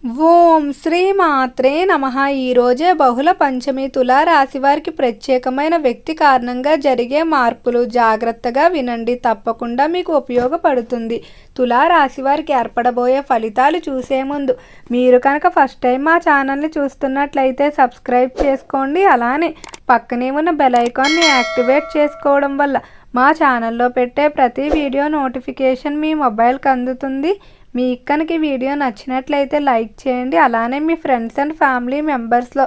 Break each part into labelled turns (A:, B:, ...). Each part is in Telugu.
A: ఓం శ్రీ మాత్రే నమ ఈరోజే బహుళ పంచమి తులారాశి వారికి ప్రత్యేకమైన వ్యక్తి కారణంగా జరిగే మార్పులు జాగ్రత్తగా వినండి. తప్పకుండా మీకు ఉపయోగపడుతుంది. తులారాశి వారికి ఏర్పడబోయే ఫలితాలు చూసే ముందు మీరు కనుక ఫస్ట్ టైం మా ఛానల్ని చూస్తున్నట్లయితే సబ్స్క్రైబ్ చేసుకోండి. అలానే పక్కనే ఉన్న బెల్ ఐకాన్ని యాక్టివేట్ చేసుకోవడం వల్ల మా ఛానల్లో పెట్టే ప్రతి వీడియో నోటిఫికేషన్ మీ మొబైల్కి అందుతుంది. మీ కనుక వీడియో నచ్చినట్లయితే లైక్ చేయండి. అలానే మీ ఫ్రెండ్స్ అండ్ ఫ్యామిలీ మెంబర్స్లో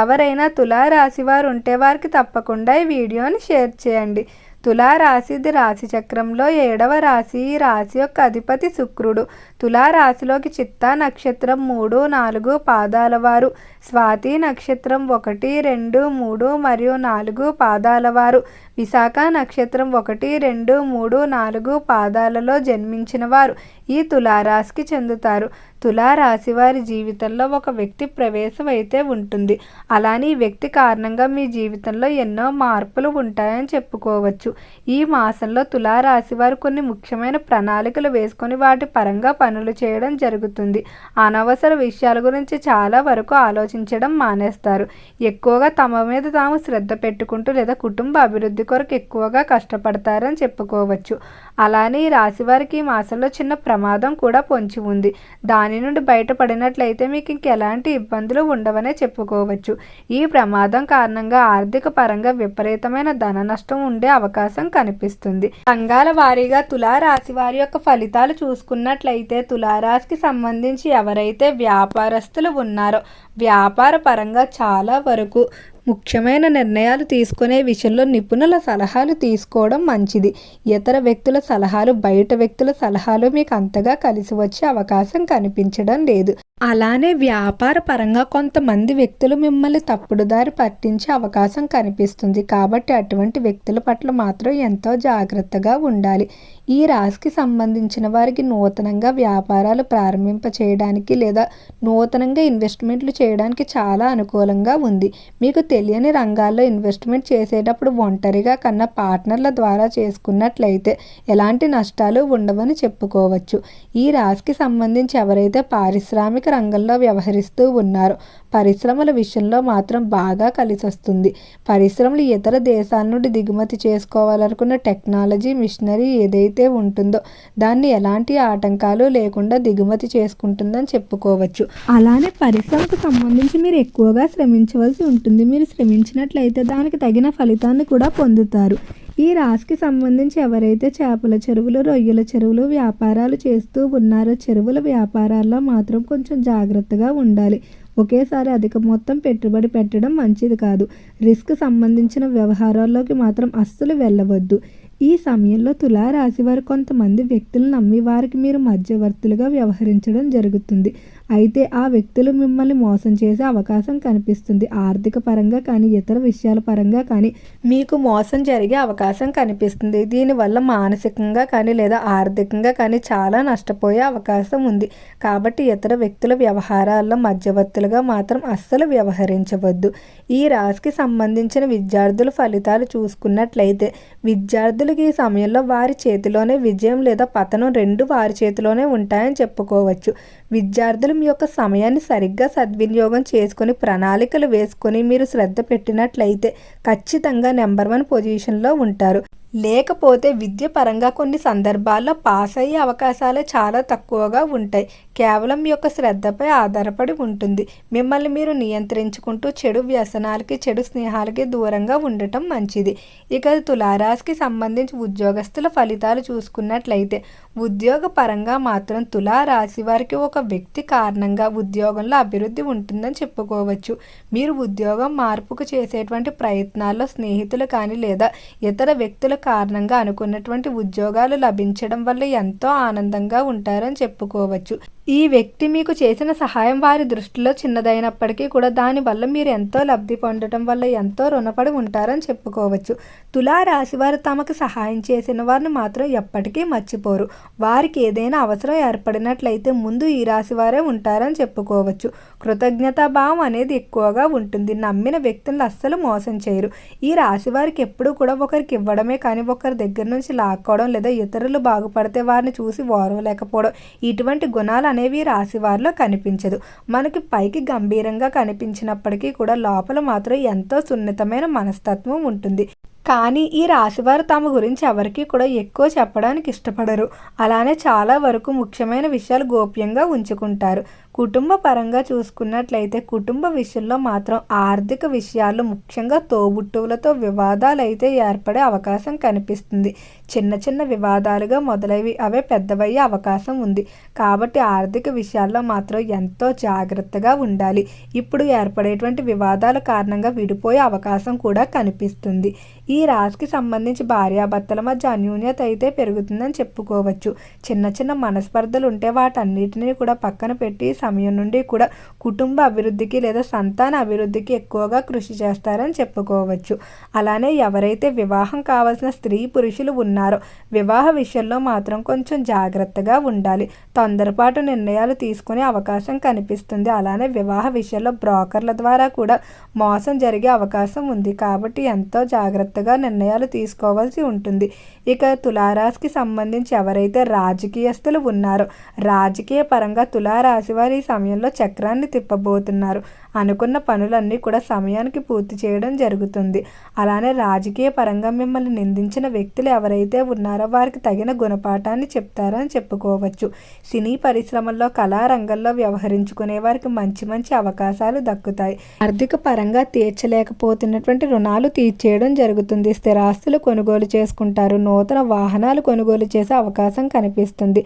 A: ఎవరైనా తులా వారు ఉంటే వారికి తప్పకుండా ఈ వీడియోని షేర్ చేయండి. తులారాశిది రాశి చక్రంలో ఏడవ రాశి. ఈ రాశి యొక్క అధిపతి శుక్రుడు. తులారాశిలోకి చిత్తా నక్షత్రం మూడు నాలుగు పాదాల వారు. స్వాతి నక్షత్రం ఒకటి రెండు మూడు మరియు నాలుగు పాదాల వారు. విశాఖ నక్షత్రం ఒకటి రెండు మూడు నాలుగు పాదాలలో జన్మించిన వారు. ఈ తులారాశికి చెందుతారు. తులారాశి వారి జీవితంలో ఒక వ్యక్తి ప్రవేశం అయితే ఉంటుంది. అలానే ఈ వ్యక్తి కారణంగా మీ జీవితంలో ఎన్నో మార్పులు ఉంటాయని చెప్పుకోవచ్చు. ఈ మాసంలో తులారాశి వారు కొన్ని ముఖ్యమైన ప్రణాళికలు వేసుకొని వాటి పరంగా పనులు చేయడం జరుగుతుంది. అనవసర విషయాల గురించి చాలా వరకు ఆలోచించడం మానేస్తారు. ఎక్కువగా తమ మీద తాము శ్రద్ధ పెట్టుకుంటూ లేదా కుటుంబ అభివృద్ధి కొరకు ఎక్కువగా కష్టపడతారని చెప్పుకోవచ్చు. అలానే ఈ రాశి వారికి ఈ మాసంలో చిన్న ప్రమాదం కూడా పొంచి ఉంది. దాని నుండి బయటపడినట్లయితే మీకు ఇంకెలాంటి ఇబ్బందులు ఉండవనే చెప్పుకోవచ్చు. ఈ ప్రమాదం కారణంగా ఆర్థిక పరంగా విపరీతమైన ధన నష్టం ఉండే అవకాశం కనిపిస్తుంది. రంగాల వారీగా తులారాశి వారి యొక్క ఫలితాలు చూసుకున్నట్లయితే తులారాశికి సంబంధించి ఎవరైతే వ్యాపారస్తులు ఉన్నారో వ్యాపార పరంగా చాలా వరకు ముఖ్యమైన నిర్ణయాలు తీసుకునే విషయంలో నిపుణుల సలహాలు తీసుకోవడం మంచిది. ఇతర వ్యక్తుల సలహాలు బయట వ్యక్తుల సలహాలు మీకు అంతగా కలిసి వచ్చే అవకాశం కనిపించడం లేదు. అలానే వ్యాపార పరంగా కొంతమంది వ్యక్తులు మిమ్మల్ని తప్పుడు దారి పట్టించే అవకాశం కనిపిస్తుంది. కాబట్టి అటువంటి వ్యక్తుల పట్ల మాత్రం ఎంతో జాగ్రత్తగా ఉండాలి. ఈ రాశికి సంబంధించిన వారికి నూతనంగా వ్యాపారాలు ప్రారంభింప చేయడానికి లేదా నూతనంగా ఇన్వెస్ట్మెంట్లు చేయడానికి చాలా అనుకూలంగా ఉంది. మీకు తెలియని రంగాల్లో ఇన్వెస్ట్మెంట్ చేసేటప్పుడు ఒంటరిగా కన్నా పార్ట్నర్ల ద్వారా చేసుకున్నట్లయితే ఎలాంటి నష్టాలు ఉండవని చెప్పుకోవచ్చు. ఈ రాశికి సంబంధించి ఎవరైతే పారిశ్రామిక రంగంలో వ్యవహరిస్తూ ఉన్నారు. పరిశ్రమల విషయంలో మాత్రం బాగా కలిసి వస్తుంది పరిశ్రమలు ఇతర దేశాల నుండి దిగుమతి చేసుకోవాలనుకున్న టెక్నాలజీ మిషనరీ ఏదైతే ఉంటుందో దాన్ని ఎలాంటి ఆటంకాలు లేకుండా దిగుమతి చేసుకుంటుందని చెప్పుకోవచ్చు. అలానే పరిశ్రమకు సంబంధించి మీరు ఎక్కువగా శ్రమించవలసి ఉంటుంది. మీరు శ్రమించినట్లయితే దానికి తగిన ఫలితాన్ని కూడా పొందుతారు. ఈ రాశికి సంబంధించి ఎవరైతే చేపల చెరువులు రొయ్యల చెరువులు వ్యాపారాలు చేస్తూ ఉన్నారో చెరువుల వ్యాపారాల్లో మాత్రం కొంచెం జాగ్రత్తగా ఉండాలి. ఒకేసారి అధిక మొత్తం పెట్టుబడి పెట్టడం మంచిది కాదు. రిస్క్ సంబంధించిన వ్యవహారాల్లోకి మాత్రం అస్సలు వెళ్ళవద్దు. ఈ సమయంలో తులారాశి వారు కొంతమంది వ్యక్తులను నమ్మి వారికి మీరు మధ్యవర్తులుగా వ్యవహరించడం జరుగుతుంది. అయితే ఆ వ్యక్తులు మిమ్మల్ని మోసం చేసే అవకాశం కనిపిస్తుంది. ఆర్థిక పరంగా కానీ ఇతర విషయాల పరంగా కానీ మీకు మోసం జరిగే అవకాశం కనిపిస్తుంది. దీనివల్ల మానసికంగా కానీ లేదా ఆర్థికంగా కానీ చాలా నష్టపోయే అవకాశం ఉంది. కాబట్టి ఇతర వ్యక్తుల వ్యవహారాల్లో మధ్యవర్తులుగా మాత్రం అస్సలు వ్యవహరించవద్దు. ఈ రాశికి సంబంధించిన విద్యార్థుల ఫలితాలు చూసుకున్నట్లయితే విద్యార్థులకి ఈ సమయంలో వారి చేతిలోనే విజయం లేదా పతనం రెండు వారి చేతిలోనే ఉంటాయని చెప్పుకోవచ్చు. విద్యార్థులు మీ యొక్క సమయాన్ని సరిగ్గా సద్వినియోగం చేసుకుని ప్రణాళికలు వేసుకొని మీరు శ్రద్ధ పెట్టినట్లయితే ఖచ్చితంగా నెంబర్ వన్ పొజిషన్లో ఉంటారు. లేకపోతే విద్య పరంగా కొన్ని సందర్భాల్లో పాస్ అయ్యే అవకాశాలు చాలా తక్కువగా ఉంటాయి. కేవలం యొక్క శ్రద్ధపై ఆధారపడి ఉంటుంది. మిమ్మల్ని మీరు నియంత్రించుకుంటూ చెడు వ్యసనాలకి చెడు స్నేహాలకి దూరంగా ఉండటం మంచిది. ఇక తులారాశికి సంబంధించి ఉద్యోగస్తుల ఫలితాలు చూసుకున్నట్లయితే ఉద్యోగ పరంగా మాత్రం తులారాశి వారికి ఒక వ్యక్తి కారణంగా ఉద్యోగంలో అభివృద్ధి ఉంటుందని చెప్పుకోవచ్చు. మీరు ఉద్యోగం మార్పుకు చేసేటువంటి ప్రయత్నాల్లో స్నేహితులు కానీ లేదా ఇతర వ్యక్తుల కారణంగా అనుకున్నటువంటి ఉద్యోగాలు లభించడం వల్ల ఎంతో ఆనందంగా ఉంటారని చెప్పుకోవచ్చు. ఈ వ్యక్తి మీకు చేసిన సహాయం వారి దృష్టిలో చిన్నదైనప్పటికీ కూడా దానివల్ల మీరు ఎంతో లబ్ధి పొందడం వల్ల ఎంతో రుణపడి ఉంటారని చెప్పుకోవచ్చు. తులా రాశి వారు తమకు సహాయం చేసిన వారిని మాత్రం ఎప్పటికీ మర్చిపోరు. వారికి ఏదైనా అవసరం ఏర్పడినట్లయితే ముందు ఈ రాశి వారే ఉంటారని చెప్పుకోవచ్చు. కృతజ్ఞతాభావం అనేది ఎక్కువగా ఉంటుంది. నమ్మిన వ్యక్తులను అస్సలు మోసం చేయరు. ఈ రాశి వారికి ఎప్పుడూ కూడా ఒకరికి ఇవ్వడమే కానీ ఒకరి దగ్గర నుంచి లాక్కోవడం లేదా ఇతరులు బాగుపడితే వారిని చూసి ఓర్వలేకపోవడం ఇటువంటి గుణాలు అనేవి రాశివారిలో వారిలో కనిపించదు. మనకి పైకి గంభీరంగా కనిపించినప్పటికీ కూడా లోపల మాత్రం ఎంతో సున్నితమైన మనస్తత్వం ఉంటుంది. కానీ ఈ రాశివారు తమ గురించి ఎవరికి కూడా ఎక్కువ చెప్పడానికి ఇష్టపడరు. అలానే చాలా వరకు ముఖ్యమైన విషయాలు గోప్యంగా ఉంచుకుంటారు. కుటుంబ పరంగా చూసుకున్నట్లయితే కుటుంబ విషయంలో మాత్రం ఆర్థిక విషయాలు ముఖ్యంగా తోబుట్టువులతో వివాదాలు అయితే ఏర్పడే అవకాశం కనిపిస్తుంది. చిన్న చిన్న వివాదాలుగా మొదలైవి అవే పెద్దవయ్యే అవకాశం ఉంది. కాబట్టి ఆర్థిక విషయాల్లో మాత్రం ఎంతో జాగ్రత్తగా ఉండాలి. ఇప్పుడు ఏర్పడేటువంటి వివాదాల కారణంగా విడిపోయే అవకాశం కూడా కనిపిస్తుంది. ఈ రాశికి సంబంధించి భార్యాభర్తల మధ్య అన్యూన్యత అయితే పెరుగుతుందని చెప్పుకోవచ్చు. చిన్న చిన్న మనస్పర్ధలు ఉంటే వాటన్నిటిని కూడా పక్కన పెట్టి సమయం నుండి కూడా కుటుంబ అభివృద్ధికి లేదా సంతాన అభివృద్ధికి ఎక్కువగా కృషి చేస్తారని చెప్పుకోవచ్చు. అలానే ఎవరైతే వివాహం కావాల్సిన స్త్రీ పురుషులు ఉన్నారో వివాహ విషయంలో మాత్రం కొంచెం జాగ్రత్తగా ఉండాలి. తొందరపాటు నిర్ణయాలు తీసుకునే అవకాశం కనిపిస్తుంది. అలానే వివాహ విషయంలో బ్రోకర్ల ద్వారా కూడా మోసం జరిగే అవకాశం ఉంది. కాబట్టి ఎంతో జాగ్రత్తగా నిర్ణయాలు తీసుకోవాల్సి ఉంటుంది. ఇక తులారాశికి సంబంధించి ఎవరైతే రాజకీయస్తులు ఉన్నారో రాజకీయ పరంగా తులారాశి వారి ఈ సమయంలో చక్రాన్ని తిప్పబోతున్నారు. అనుకున్న పనులన్నీ కూడా సమయానికి పూర్తి చేయడం జరుగుతుంది. అలానే రాజకీయ పరంగా మిమ్మల్ని నిందించిన వ్యక్తులు ఎవరైతే ఉన్నారో వారికి తగిన గుణపాఠాన్ని చెప్తారని చెప్పుకోవచ్చు. సినీ పరిశ్రమల్లో కళారంగంలో వ్యవహరించుకునే వారికి మంచి మంచి అవకాశాలు దక్కుతాయి. ఆర్థిక పరంగా తీర్చలేకపోతున్నటువంటి రుణాలు తీర్చేయడం జరుగుతుంది. స్థిరాస్తులు కొనుగోలు చేసుకుంటారు. నూతన వాహనాలు కొనుగోలు చేసే అవకాశం కనిపిస్తుంది.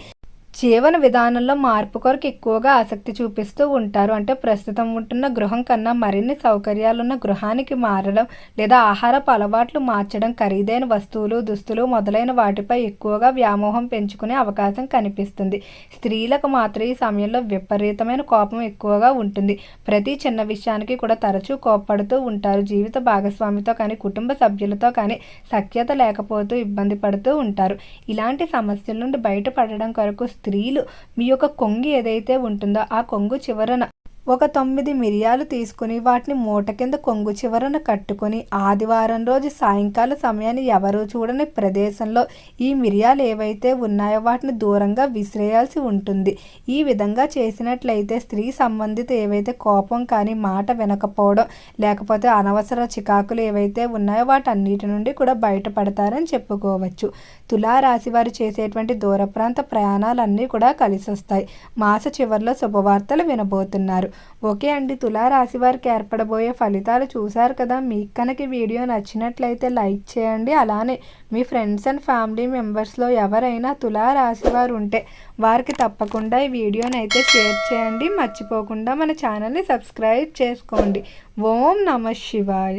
A: జీవన విధానంలో మార్పు కొరకు ఎక్కువగా ఆసక్తి చూపిస్తూ ఉంటారు. అంటే ప్రస్తుతం ఉంటున్న గృహం కన్నా మరిన్ని సౌకర్యాలున్న గృహానికి మారడం లేదా ఆహారపు అలవాట్లు మార్చడం ఖరీదైన వస్తువులు దుస్తులు మొదలైన వాటిపై ఎక్కువగా వ్యామోహం పెంచుకునే అవకాశం కనిపిస్తుంది. స్త్రీలకు మాత్రం ఈ సమయంలో విపరీతమైన కోపం ఎక్కువగా ఉంటుంది. ప్రతి చిన్న విషయానికి కూడా తరచూ కోప్పడుతూ ఉంటారు. జీవిత భాగస్వామితో కానీ కుటుంబ సభ్యులతో కానీ సఖ్యత లేకపోతూ ఇబ్బంది పడుతూ ఉంటారు. ఇలాంటి సమస్యల నుండి బయటపడడం కొరకు స్త్రీలు మీ యొక్క కొంగు ఏదైతే ఉంటుందో ఆ కొంగు చివరన ఒక తొమ్మిది మిరియాలు తీసుకుని వాటిని మూట కింద కొంగు చివరన కట్టుకొని ఆదివారం రోజు సాయంకాల సమయాన్ని ఎవరూ చూడని ప్రదేశంలో ఈ మిరియాలు ఏవైతే ఉన్నాయో వాటిని దూరంగా విసిరేయాల్సి ఉంటుంది. ఈ విధంగా చేసినట్లయితే స్త్రీ సంబంధిత ఏవైతే కోపం కానీ మాట వినకపోవడం లేకపోతే అనవసర చికాకులు ఏవైతే ఉన్నాయో వాటన్నిటి నుండి కూడా బయటపడతారని చెప్పుకోవచ్చు. తులారాశి వారు చేసేటువంటి దూర ప్రాంత ప్రయాణాలన్నీ కూడా కలిసి వస్తాయి మాస చివరిలో శుభవార్తలు వినబోతున్నారు. ఓకే అండి తులారాశి వారికి ఏర్పడబోయే ఫలితాలు చూశారు కదా. మీకు కనుక వీడియో నచ్చినట్లయితే లైక్ చేయండి. అలానే మీ ఫ్రెండ్స్ అండ్ ఫ్యామిలీ మెంబర్స్లో ఎవరైనా తులారాశి వారు ఉంటే వారికి తప్పకుండా ఈ వీడియోని అయితే షేర్ చేయండి. మర్చిపోకుండా మన ఛానల్ని సబ్స్క్రైబ్ చేసుకోండి. ఓం నమ శివాయ.